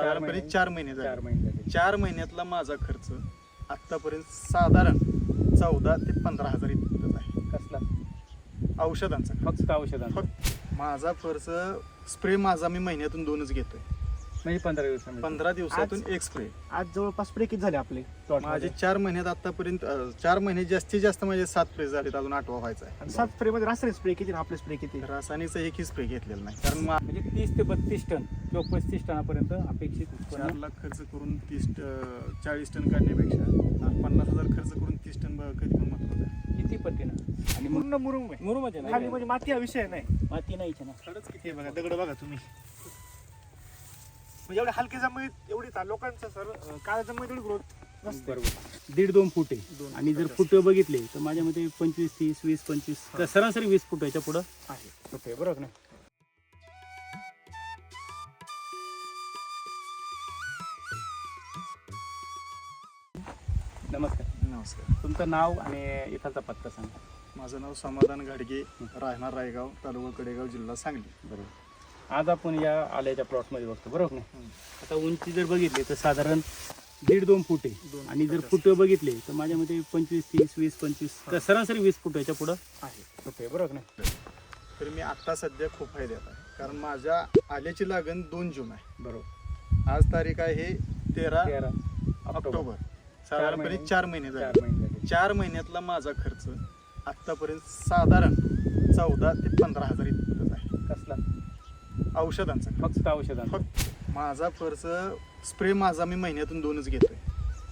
साधारणपणे महिने- चार महिने चार झाले महिने झाले. चार महिन्यातला माझा खर्च आतापर्यंत साधारण चौदा ते पंधरा हजार इतकंच आहे. कसला? औषधांचा खर्च. फक्त औषधांचा. फक्त माझा खर्च स्प्रे माझा मी महिन्यातून दोनच घेतोय. म्हणजे पंधरा दिवसामध्ये. पंधरा दिवसातून एक स्प्रे आज जवळपास स्प्रे किती झाले आपले? माझे चार महिन्यात आतापर्यंत अं, चार महिने जास्तीत जास्त माझे सात स्प्रे झालेत अजून आठवा व्हायचा आहे. आणि सात स्प्रे मध्ये रासायनिक स्प्रे किती आणि आपले स्प्रे किती? रासायनिकचा एकही स्प्रे घेतलेला नाही. कारण मा- म्हणजे तीस ते बत्तीस टन किंवा पस्तीस टनापर्यंत अपेक्षित चार उत्पन्न लाख खर्च करून तीस अं, चाळीस टन काढण्यापेक्षा अं, पन्नास हजार खर्च करून तीस टन ब- कधी पण महत्वाचं आहे किती पत्तीनं आणि पूर्ण मुरुम आहे. मुरुमाचे खाली नाही म्हणजे माती हा विषय नाही. माती नाहीचे ना. खरंच किती बघा दगड बघा तुम्ही. म्हणजे एवढ्या हलकी जमिनीत एवढी ता- लोकांचं सर अं, काळ्या जमिनीत एवढी ग्रोथ नसते. बरोबर. दीड दोन फूट. आहे दोन आणि जर फुट बघितले तर माझ्या मते पंचवीस तीस वीस पंचवीस तर सरासरी वीस फूट याच्या पुढं आहे. फूट आहे बरोबर ना? नमस्कार. नमस्कार. तुमचं नाव आणि इथलचा पत्ता सांगा. माझं नाव समाधान घाडगे राहणार रायगाव तालुका कडेगाव जिल्हा सांगली. बरोबर. आज आपण या आल्याच्या प्लॉटमध्ये बघतो बरोबर ना आता उंची जर बघितली तर साधारण दीड दोन फूट आणि जर. फुट बघितले तर माझ्या मते पंचवीस तीस वीस पंचवीस तर सरासरी वीस फूट याच्या पुढं आहे. आहे बरोबर ना तर मी आता सध्या खूप फायद्यात आहे कारण माझ्या आल्याची लागण दोन जून आहे. बरोबर. आज तारीख आहे तेरा ऑक्टोबर. साधारणपणे चार महिने चार झाले. महिन्यातला माझा खर्च आतापर्यंत साधारण चौदा ते पंधरा हजार औषधांचा. खर्च. फक्त औषधांचा. फक्त. माझा खर्च स्प्रे माझा मी महिन्यातून दोनच घेतोय.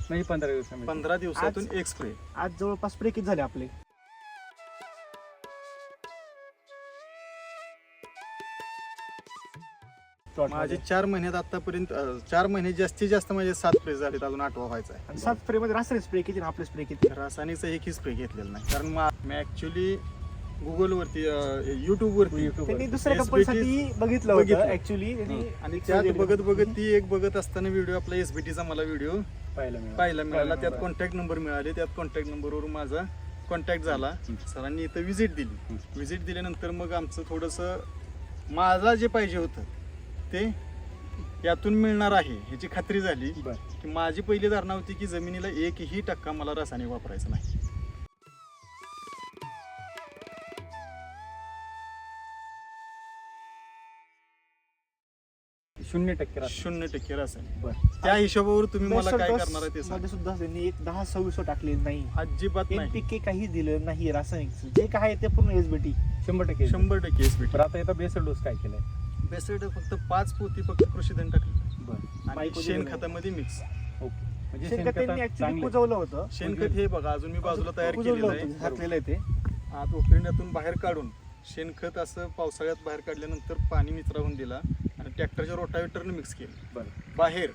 म्हणजे पंधरा दिवसामध्ये. पंधरा दिवसातून एक स्प्रे. आज जवळपास स्प्रे किती झाले आपले? Plot माझे मध्ये. चार महिन्यात आतापर्यंत अं, चार महिने जास्तीत जास्त माझे सात स्प्रे झालेत अजून आठवा व्हायचा आहे. आणि सात स्प्रे मध्ये रासायनिक स्प्रे किती आणि आपले स्प्रे किती? रासायनिकचा एकही स्प्रे घेतलेला नाही. कारण मा- मी ऍक्च्युली गुगलवरती युट्यूबवरती YouTube वर. त्यांनी दुसऱ्या SBT कंपनीसाठी बघितलं होतं. ऍक्च्युली त्यांनी आणि त्यात बघत बघत ती एक बघत असताना व्हिडिओ आपला एसबीटीचा मला व्हिडिओ पाहायला मिळालं. त्यात. कॉन्टॅक्ट नंबर मिळाले त्यात कॉन्टॅक्ट नंबरवर माझा कॉन्टॅक्ट झाला. सरांनी इथं व्हिजिट दिली. व्हिजिट दिल्यानंतर मग आमचं थोडंसं मला जे पाहिजे होतं ते यातून मिळणार आहे ह्याची खात्री झाली. की माझी पहिली धारणा होती की जमिनीला एकही टक्का मला रासायनिक वापरायचं नाही शून्य टक्के राहतं. शून्य टक्के रासायनिक बरं. त्या हिशोबावर तुम्ही मला काय डोस करणार आहे ते सांगा. मध्ये सुद्धा त्यांनी एक दहा सव्वीस टाकले नाही. अजिबात नाही. एनपीके काही दिलं नाही रासायनिक. जे काय आहे ते पूर्ण एसबीटी शंभर टक्के शंभर टक्के एसबीटी बरं आता याचा बेसल डोस काय केलाय? बेस्ट फक्त पाच पोती फक्त कृषीधन टाकले. बरं. आणि माईक वगैरे शेणखतामध्ये मिक्स ओके. म्हणजे शेणखत त्यांनी शेणखत ऍक्च्युली चांगलं आहे. पुजवलं होतं. शेणखत हे बघा अजून मी बाजूला तयार केलेलं होतं, आहे. घातलेलं आहे ते. आत उकरण्यातून बाहेर काढून शेणखत असं पावसाळ्यात बाहेर काढल्यानंतर पाणी मित्राहून दिला. ट्रॅक्टरच्या रोटावेटरने मिक्स केलं. बरं. बाहेर.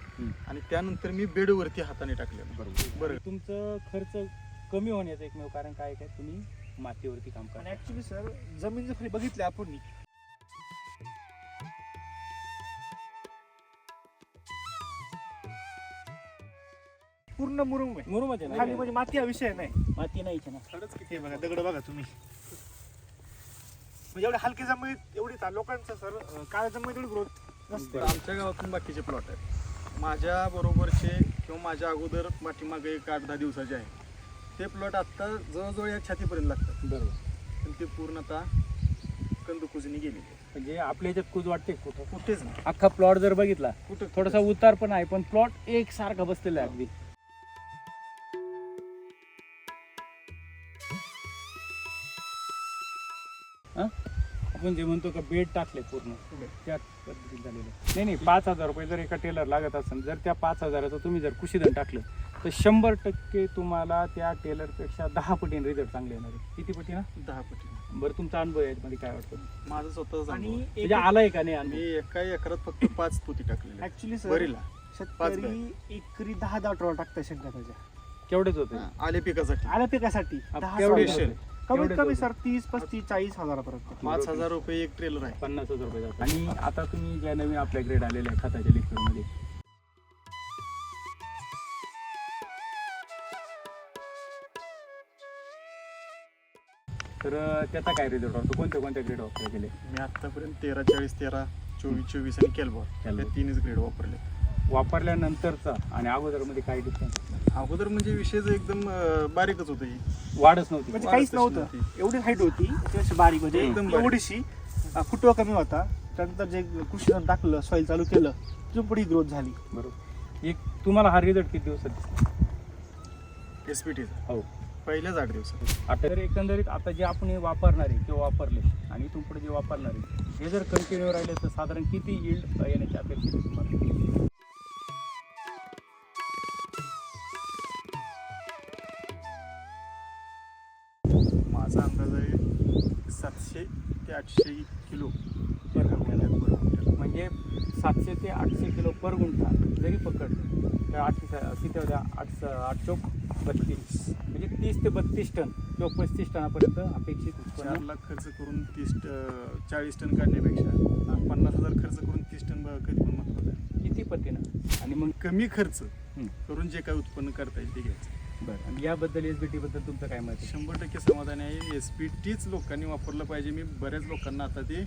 आणि त्यानंतर मी बेडवरती हाताने टाकलेलं. बरोबर. बरं. तुमचं खर्च कमी होण्याचं एकमेव कारण काय काय तुम्ही मातीवरती काम आणि करा ऍक्च्युली सर जमीन जर खाली बघितली आपण. पूर्ण मुरुम आहे. मुरुमाचे खाली म्हणजे माती हा विषय नाही. माती नाहीचे ना. खरंच किती हे बघा दगड बघा तुम्ही. म्हणजे एवढ्या हलकी जमिनीत एवढी ता- लोकांचं सर काळ्या जमिनीत एवढी ग्रोथ आमच्या गावातून बाकीचे प्लॉट आहेत. माझ्या बरोबरचे किंवा माझ्या अगोदर पाठीमागे एक आठ दहा दिवसाचे आहे. ते प्लॉट आत्ता जवळजवळ या छातीपर्यंत लागतात. बरोबर. पण ते पूर्णतः कंदकुजनी गेलेली आहे. म्हणजे आपल्या ह्याच्यात कुज वाटते कुठं? कुठेच नाही. अख्खा प्लॉट जर बघितला कुठं थोडासा उतार पण आहे पण प्लॉट एक सारखा बसलेला आहे अगदी. आपण जे म्हणतो का बेड टाकले पूर्ण त्या पद्धतीत झालेलं आहे. नाही नाही पाच हजार रुपये जर एका टेलर लागत असेल जर त्या पाच हजाराचं तुम्ही जर कुशीधन टाकलं तर शंभर टक्के तुम्हाला त्या टेलरपेक्षा दहा पटीने रिझल्ट चांगले येणार आहे. किती पटी ना? दहा पटी. बरं तुमचा अनुभव आहे याच्यामध्ये काय वाटतं? माझं स्वतःच आणि आणि म्हणजे आलाय का नाही मी अनुभव एका एकरात फक्त पाच पोती टाकलेली ऍक्च्युली सर पाच शेतकरी एकरी दहा दहा ट्रॉल टाकतात शेणखताच्या केवढेच होते? हा, आले पिकासाठी. आल्या पिकासाठी. दहा केवढे ट्रॉल. शेण? कमीत कमी? सर तीस पस्तीस चाळीस हजारापर्यंत पाच हजार रुपये एक ट्रेलर आहे. पन्नास हजार रुपये जातात. आणि आता तुम्ही ज्या नवीन आपल्या ग्रेड आलेल्या आहे खताच्या लिक्विडमध्ये तर अं, त्याचा काय रिझल्ट वाटतो? कोणत्या कोणत्या ग्रेड वापरले गेले? मी आतापर्यंत तेरा चाळीस तेरा चोवीस चोवीस आणि केलबॉर. या तीनच ग्रेड वापरले वापरल्यानंतरचा आणि अगोदरमध्ये काही डिफरन्स अगोदर म्हणजे विषय जो एकदम अं, बारीकच होतं ही. वाढच नव्हती. म्हणजे काहीच नव्हतं. नव्हती. एवढी हाईट होती बारीक म्हणजे एकदम बारीक. एवढीशी अं, फुटवा कमी होता. त्यानंतर जे कृषी टाकलं सॉईल चालू केलं तिथून पुढे ग्रोथ झाली. बरोबर. एक तुम्हाला हा रिझल्ट किती दिवसात दिसला? हो. पहिल्याच आठ दिवसात. आता तर एकंदरीत आता जे आपण हे वापरणार आहे किंवा वापरले आणि इथून पुढे जे वापरणार आहे हे जर कंटिन्यू राहिले तर साधारण किती यील्ड येण्याची अपेक्षा आहे तुम्हाला? माझा अंदाज आहे सातशे ते आठशे किलो पर गुंठ्याला. म्हणजे सातशे ते आठशे किलो पर गुंठा जरी पकडलं तर आठशे किती होत्या आठ आठ चौक बत्तीस. म्हणजे तीस ते बत्तीस टन किंवा पस्तीस टनापर्यंत अपेक्षित चार लाख खर्च करून तीस ट- चाळीस टन काढण्यापेक्षा पन्नास हजार खर्च करून तीस टन कधी पण महत्वाचं आहे. किती पद्धतीनं आणि मग कमी खर्च. करून जे काय उत्पन्न करता येईल ते घ्यायचं. बरं आणि याबद्दल एस बी टीबद्दल तुमचं काय मत आहे? शंभर टक्के समाधान आहे. एस पी टीच लोकांनी वापरलं पाहिजे. मी बऱ्याच लोकांना आता ते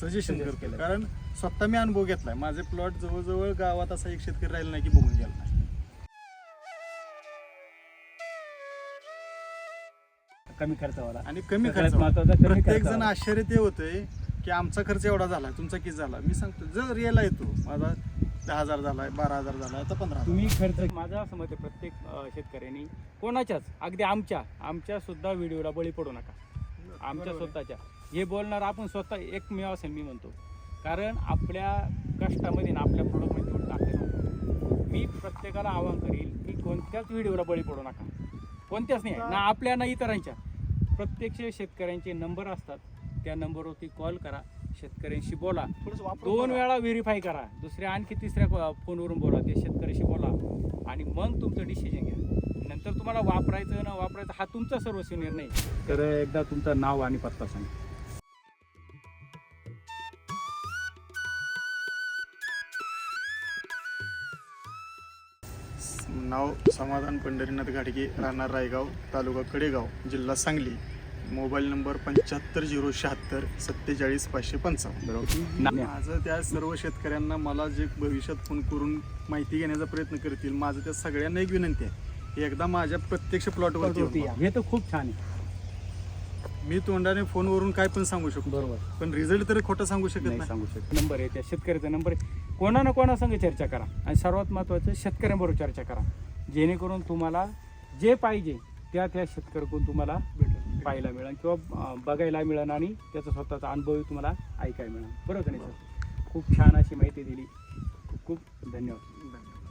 सजेशन Suggest करतो केलं. कारण स्वतः मी अनुभव घेतलाय. माझे प्लॉट जवळजवळ गावात असा एक शेतकरी राहिला नाही की बघून गेला नाही. कमी खर्चावाला आणि कमी सगळ्यात खर्च महत्त्वाचं कमी प्रत्येक जण. आश्चर्य ते होतंय की आमचा खर्च एवढा झाला तुमचा किती झाला? मी सांगतो जर यायला येतो माझा दहा हजार झालाय बारा हजार झालाय आता पंधरा हजार. तुम्ही खर्च माझं असं मत आहे प्रत्येक अं, शेतकऱ्यांनी कोणाच्याच अगदी आमच्या आमच्या सुद्धा व्हिडिओला बळी पडू नका. आमच्या बरोबर आहे. स्वतःच्या. हे बोलणार आपण स्वतः एकमेव असेल मी म्हणतो. कारण आपल्या कष्टामध्ये ना आपल्या प्रोडक्टमध्ये तेवढं आहे. मी प्रत्येकाला आवाहन करील की कोणत्याच व्हिडिओला बळी पडू नका. कोणत्याच नाही ना आपल्या ना इतरांच्या. प्रत्यक्ष शेतकऱ्यांचे नंबर असतात. त्या नंबरवरती कॉल करा. शेतकऱ्यांशी बोला. दोन. वेळा व्हेरीफाय करा. दुसऱ्या आणखी तिसऱ्या को- फोनवरून बोला. ते शेतकऱ्याशी बोला. आणि मग तुमचं डिसिजन घ्या. नंतर तुम्हाला वापरायचं न वापरायचं हा तुमचा सर्वस्वी निर्णय. आहे. तर एकदा तुमचं नाव आणि पत्ता सांगा. नाव समाधान पंढरीनाथ घाडगे राहणार रायगाव तालुका कडेगाव जिल्हा सांगली. मोबाईल नंबर पंच्याहत्तर झिरो शहात्तर सत्तेचाळीस पाचशे पंचावन्न. बरोबर. माझं त्या सर्व शेतकऱ्यांना मला जे भविष्यात फोन करून माहिती घेण्याचा प्रयत्न करतील माझं त्या सगळ्यांना एक विनंती आहे. एकदा माझ्या प्रत्यक्ष प्लॉटवरती. हे तर खूप छान आहे. मी तोंडाने फोनवरून काय पण सांगू शकतो. बरोबर. पण रिझल्ट तर खोटं सांगू शकत नाही सांगू शकत. नंबर आहे त्या शेतकऱ्याचा नंबर आहे. कोणा ना कोणासंग चर्चा करा आणि सर्वात महत्त्वाचं शेतकऱ्यांबरोबर चर्चा करा. जेणेकरून तुम्हाला जे पाहिजे त्या त्या शेतकऱ्याकडून तुम्हाला पाहायला मिळेल किंवा बघायला मिळेल आणि त्याचा स्वतःचा अनुभवही तुम्हाला ऐकायला मिळेल. बरोबर नाही सर? खूप छान अशी माहिती दिली. खूप खूप धन्यवाद. धन्यवाद.